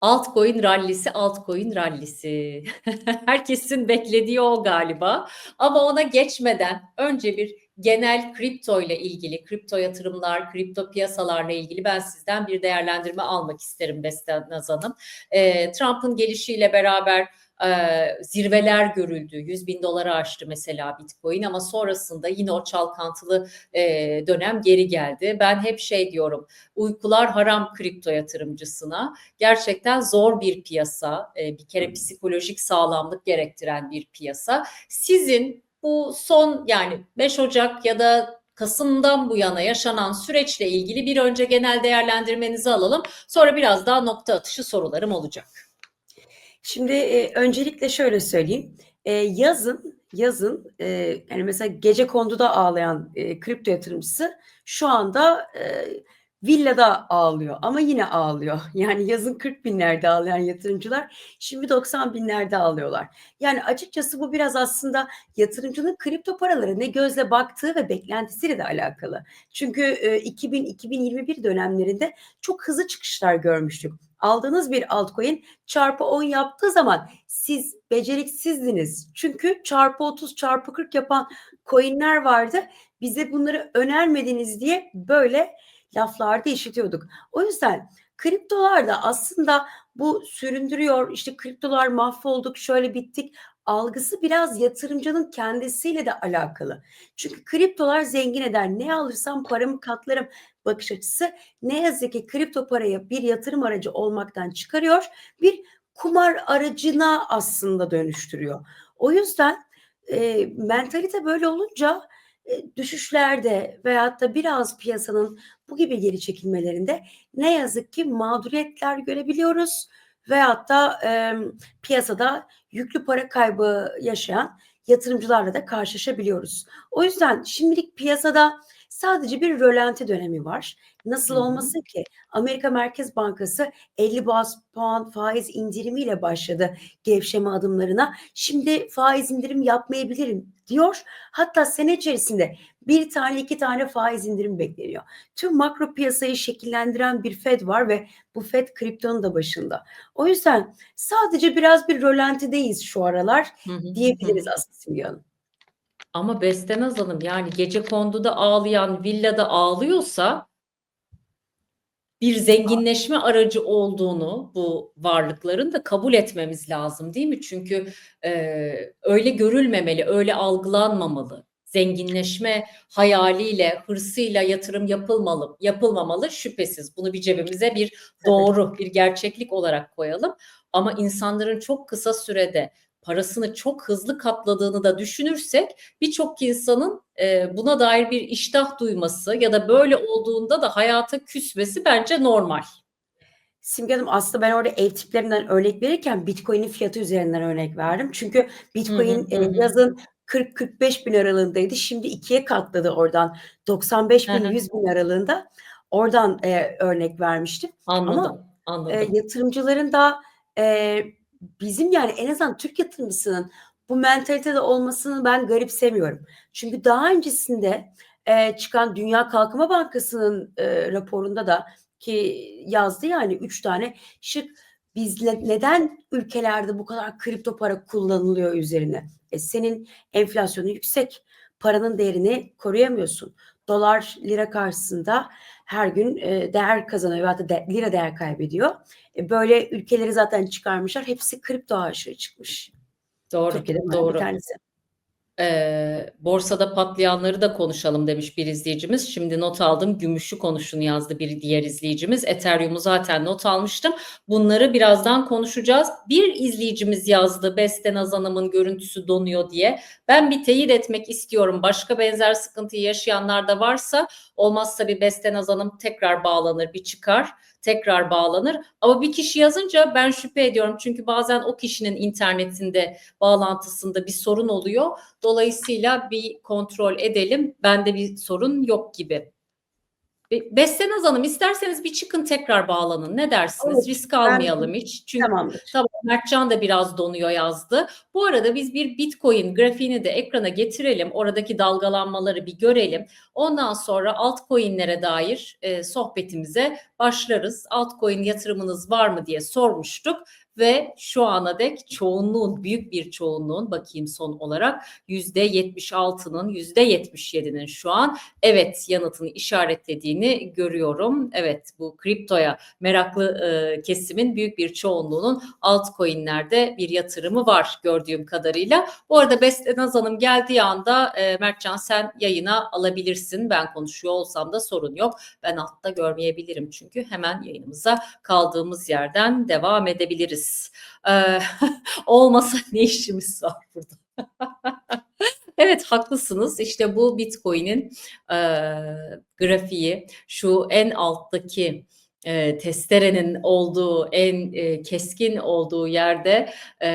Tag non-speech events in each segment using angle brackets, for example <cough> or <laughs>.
Altcoin rallisi, altcoin rallisi. <laughs> Herkesin beklediği o galiba. Ama ona geçmeden önce bir genel kripto ile ilgili, kripto yatırımlar, kripto piyasalarla ilgili ben sizden bir değerlendirme almak isterim Beste Naz Hanım. Ee, Trump'ın gelişiyle beraber e, zirveler görüldü. 100 bin dolara aştı mesela Bitcoin ama sonrasında yine o çalkantılı e, dönem geri geldi. Ben hep şey diyorum uykular haram kripto yatırımcısına. Gerçekten zor bir piyasa. E, bir kere psikolojik sağlamlık gerektiren bir piyasa. Sizin bu son yani 5 Ocak ya da Kasım'dan bu yana yaşanan süreçle ilgili bir önce genel değerlendirmenizi alalım. Sonra biraz daha nokta atışı sorularım olacak. Şimdi e, öncelikle şöyle söyleyeyim. E, yazın yazın e, yani mesela gece konduda ağlayan e, kripto yatırımcısı şu anda e, villada ağlıyor ama yine ağlıyor. <laughs> Yani yazın 40 binlerde ağlayan yatırımcılar şimdi 90 binlerde ağlıyorlar. Yani açıkçası bu biraz aslında yatırımcının kripto paraları ne gözle baktığı ve beklentisiyle de alakalı. Çünkü e, 2000-2021 dönemlerinde çok hızlı çıkışlar görmüştük aldığınız bir altcoin çarpı 10 yaptığı zaman siz beceriksizdiniz. Çünkü çarpı 30 çarpı 40 yapan coinler vardı. Bize bunları önermediniz diye böyle laflarda işitiyorduk. O yüzden kriptolar da aslında bu süründürüyor işte kriptolar mahvolduk şöyle bittik algısı biraz yatırımcının kendisiyle de alakalı. Çünkü kriptolar zengin eder. Ne alırsam paramı katlarım bakış açısı ne yazık ki kripto parayı bir yatırım aracı olmaktan çıkarıyor. Bir kumar aracına aslında dönüştürüyor. O yüzden e, mentalite böyle olunca e, düşüşlerde veyahut da biraz piyasanın bu gibi geri çekilmelerinde ne yazık ki mağduriyetler görebiliyoruz veyahut da e, piyasada yüklü para kaybı yaşayan yatırımcılarla da karşılaşabiliyoruz. O yüzden şimdilik piyasada sadece bir rölanti dönemi var. Nasıl Hı hı. olmasın ki? Amerika Merkez Bankası 50 bas puan faiz indirimiyle başladı gevşeme adımlarına. Şimdi faiz indirim yapmayabilirim diyor. Hatta sene içerisinde bir tane iki tane faiz indirim bekleniyor. Tüm makro piyasayı şekillendiren bir Fed var ve bu Fed kriptonun da başında. O yüzden sadece biraz bir rölantideyiz şu aralar Hı hı, diyebiliriz hı. aslında Simge Hanım. Ama Beste Naz Hanım yani gece konduda ağlayan villada ağlıyorsa bir zenginleşme aracı olduğunu bu varlıkların da kabul etmemiz lazım değil mi? Çünkü e, öyle görülmemeli, öyle algılanmamalı. Zenginleşme hayaliyle, hırsıyla yatırım yapılmalı, yapılmamalı şüphesiz. Bunu bir cebimize bir doğru, bir gerçeklik olarak koyalım. Ama insanların çok kısa sürede parasını çok hızlı katladığını da düşünürsek birçok insanın e, buna dair bir iştah duyması ya da böyle olduğunda da hayata küsmesi bence normal. Simge Hanım aslında ben orada ev tiplerinden örnek verirken Bitcoin'in fiyatı üzerinden örnek verdim. Çünkü Bitcoin Hı hı, hı. e, yazın 40-45 bin aralığındaydı. Şimdi ikiye katladı oradan 95 bin Hı hı. 100 bin aralığında. Oradan e, örnek vermiştim. Anladım, Ama e, anladım. yatırımcıların da e, bizim yani en azından Türk yatırımcısının bu mentalitede olmasını ben garipsemiyorum. Çünkü daha öncesinde e, çıkan Dünya Kalkınma Bankası'nın e, raporunda da ki yazdı yani üç tane şık biz ne- neden ülkelerde bu kadar kripto para kullanılıyor üzerine? E, senin enflasyonu yüksek, paranın değerini koruyamıyorsun. Dolar lira karşısında her gün e, değer kazanıyor da de, lira değer kaybediyor. E, böyle ülkeleri zaten çıkarmışlar. Hepsi kripto aşığı çıkmış. Doğru, Türkiye'de bunlardan bir doğru. tanesi. Ee, borsada patlayanları da konuşalım demiş bir izleyicimiz. Şimdi not aldım. Gümüşü konuşun yazdı bir diğer izleyicimiz. Ethereum'u zaten not almıştım. Bunları birazdan konuşacağız. Bir izleyicimiz yazdı Beste Naz Hanım'ın görüntüsü donuyor diye. Ben bir teyit etmek istiyorum. Başka benzer sıkıntıyı yaşayanlar da varsa olmazsa bir Beste Naz Hanım tekrar bağlanır, bir çıkar tekrar bağlanır. Ama bir kişi yazınca ben şüphe ediyorum. Çünkü bazen o kişinin internetinde bağlantısında bir sorun oluyor. Dolayısıyla bir kontrol edelim. Bende bir sorun yok gibi. Be- Bestenaz Hanım isterseniz bir çıkın tekrar bağlanın. Ne dersiniz? Olur, Risk almayalım hiç. Çünkü Tamamdır. Tamam Mertcan da biraz donuyor yazdı. Bu arada biz bir Bitcoin grafiğini de ekrana getirelim. Oradaki dalgalanmaları bir görelim. Ondan sonra altcoin'lere dair e, sohbetimize başlarız. Altcoin yatırımınız var mı diye sormuştuk ve şu ana dek çoğunluğun büyük bir çoğunluğun bakayım son olarak %76'nın %77'nin şu an evet yanıtını işaretlediğini görüyorum. Evet bu kriptoya meraklı e, kesimin büyük bir çoğunluğunun altcoin'lerde bir yatırımı var gördüğüm kadarıyla. Bu arada Beste Naz Hanım geldiği anda e, Mertcan sen yayına alabilirsin. Ben konuşuyor olsam da sorun yok. Ben altta görmeyebilirim çünkü hemen yayınımıza kaldığımız yerden devam edebiliriz. Ee, <laughs> olmasa ne işimiz var burada? <laughs> Evet haklısınız. İşte bu Bitcoin'in e, grafiği şu en alttaki e, testerenin olduğu en e, keskin olduğu yerde e,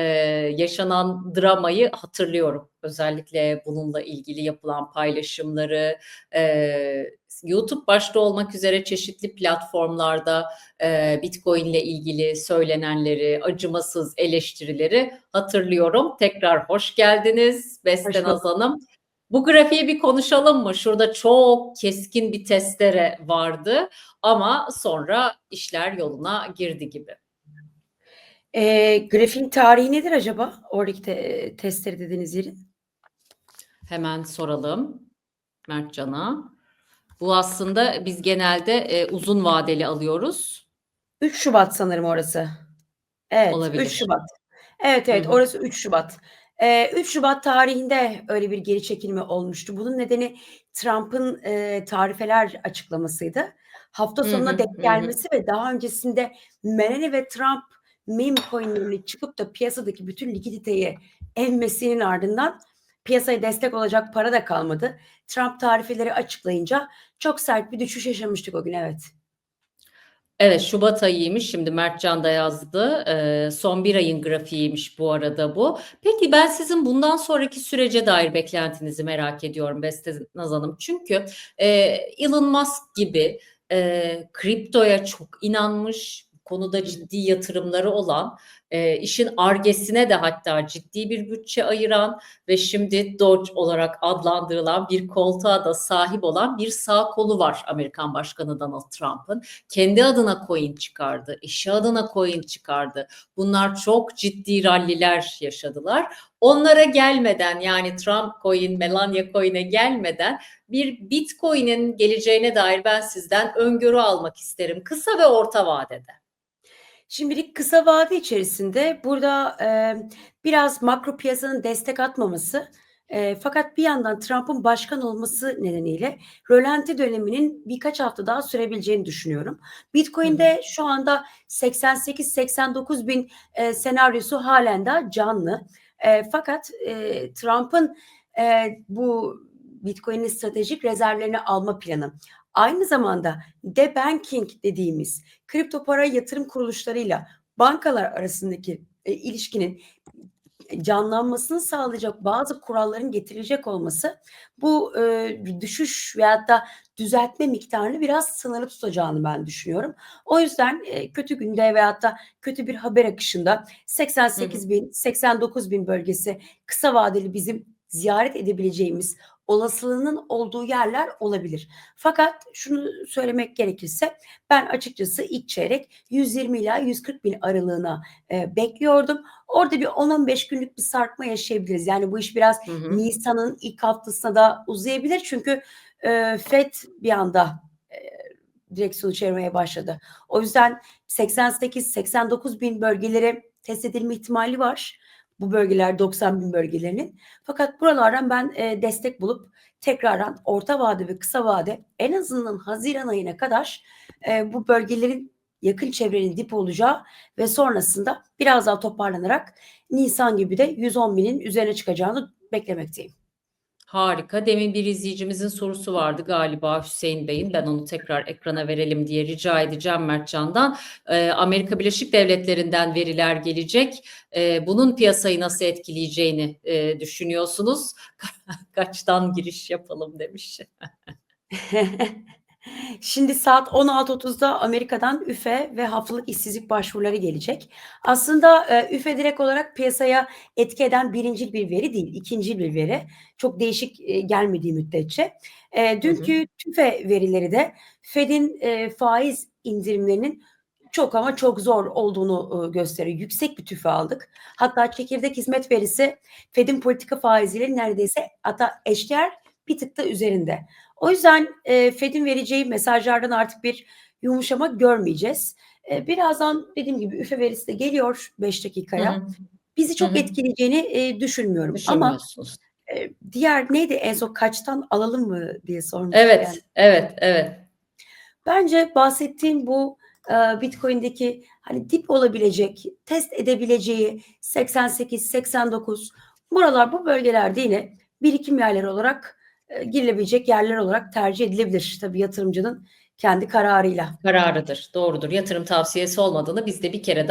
yaşanan dramayı hatırlıyorum. Özellikle bununla ilgili yapılan paylaşımları, e, YouTube başta olmak üzere çeşitli platformlarda e, Bitcoin ile ilgili söylenenleri, acımasız eleştirileri hatırlıyorum. Tekrar hoş geldiniz Beste Hoş Naz Hanım. Bu grafiği bir konuşalım mı? Şurada çok keskin bir testere vardı ama sonra işler yoluna girdi gibi. E, grafiğin tarihi nedir acaba? Oradaki te- testleri dediğiniz yerin. Hemen soralım Mertcan'a. Bu aslında biz genelde e, uzun vadeli alıyoruz. 3 Şubat sanırım orası. Evet, Olabilir. 3 Şubat. Evet, evet, Hı hı. orası 3 Şubat. Ee, 3 Şubat tarihinde öyle bir geri çekilme olmuştu. Bunun nedeni Trump'ın e, tarifeler açıklamasıydı. Hafta Hı sonuna hı, denk hı hı. gelmesi ve daha öncesinde Melanie ve Trump meme coinlerini çıkıp da piyasadaki bütün likiditeyi emmesinin ardından piyasaya destek olacak para da kalmadı. Trump tarifeleri açıklayınca çok sert bir düşüş yaşamıştık o gün, evet. Evet Şubat ayıymış şimdi Mertcan da yazdı. Ee, son bir ayın grafiğiymiş bu arada bu. Peki ben sizin bundan sonraki sürece dair beklentinizi merak ediyorum Beste Naz Hanım. Çünkü e, Elon Musk gibi e, kriptoya çok inanmış, konuda ciddi yatırımları olan, e, işin argesine de hatta ciddi bir bütçe ayıran ve şimdi Doge olarak adlandırılan bir koltuğa da sahip olan bir sağ kolu var Amerikan Başkanı Donald Trump'ın kendi adına coin çıkardı, eşi adına coin çıkardı. Bunlar çok ciddi ralliler yaşadılar. Onlara gelmeden yani Trump coin, Melania coin'e gelmeden bir Bitcoin'in geleceğine dair ben sizden öngörü almak isterim kısa ve orta vadede. Şimdilik kısa vade içerisinde burada e, biraz makro piyasanın destek atmaması e, fakat bir yandan Trump'ın başkan olması nedeniyle rölanti döneminin birkaç hafta daha sürebileceğini düşünüyorum. Bitcoin'de şu anda 88-89 bin e, senaryosu halen de canlı. E, fakat e, Trump'ın e, bu Bitcoin'in stratejik rezervlerini alma planı aynı zamanda debanking dediğimiz kripto para yatırım kuruluşlarıyla bankalar arasındaki e, ilişkinin canlanmasını sağlayacak bazı kuralların getirilecek olması bu e, düşüş veyahut da düzeltme miktarını biraz sınırlı tutacağını ben düşünüyorum. O yüzden e, kötü günde veyahut da kötü bir haber akışında 88 bin, 89 bin bölgesi kısa vadeli bizim ziyaret edebileceğimiz olasılığının olduğu yerler olabilir. Fakat şunu söylemek gerekirse ben açıkçası ilk çeyrek 120 ila 140 bin aralığına e, bekliyordum. Orada bir 10-15 günlük bir sarkma yaşayabiliriz. Yani bu iş biraz. Nisan'ın ilk haftasına da uzayabilir. Çünkü e, FED bir anda e, direksiyonu çevirmeye başladı. O yüzden 88-89 bin bölgeleri test edilme ihtimali var. Bu bölgeler 90 bin bölgelerinin. Fakat buralardan ben e, destek bulup tekrardan orta vade ve kısa vade en azından Haziran ayına kadar e, bu bölgelerin yakın çevrenin dip olacağı ve sonrasında biraz daha toparlanarak Nisan gibi de 110 binin üzerine çıkacağını beklemekteyim. Harika. Demin bir izleyicimizin sorusu vardı galiba Hüseyin Bey'in. Ben onu tekrar ekrana verelim diye rica edeceğim Mertcan'dan. Ee, Amerika Birleşik Devletleri'nden veriler gelecek. Ee, bunun piyasayı nasıl etkileyeceğini e, düşünüyorsunuz. <laughs> Kaçtan giriş yapalım demiş. <laughs> Şimdi saat 16.30'da Amerika'dan üfe ve haftalık işsizlik başvuruları gelecek. Aslında e, üfe direkt olarak piyasaya etki eden birinci bir veri değil, ikinci bir veri. Çok değişik e, gelmediği müddetçe. E, dünkü tüfe verileri de Fed'in e, faiz indirimlerinin çok ama çok zor olduğunu gösteriyor. Yüksek bir tüfe aldık. Hatta çekirdek hizmet verisi Fed'in politika faiziyle neredeyse hatta eşdeğer bir tık da üzerinde. O yüzden e, Fed'in vereceği mesajlardan artık bir yumuşama görmeyeceğiz. E, birazdan dediğim gibi üfe verisi de geliyor 5 dakikaya. Hı hı. Bizi çok Hı hı. etkileyeceğini e, düşünmüyorum. Ama e, diğer neydi en son kaçtan alalım mı diye sormuştuk. Evet, yani. evet, evet. Bence bahsettiğim bu e, Bitcoin'deki hani dip olabilecek, test edebileceği 88, 89 buralar bu bölgelerde yine birikim yerleri olarak e, girilebilecek yerler olarak tercih edilebilir. Tabii yatırımcının kendi kararıyla. Kararıdır, doğrudur. Yatırım tavsiyesi olmadığını biz de bir kere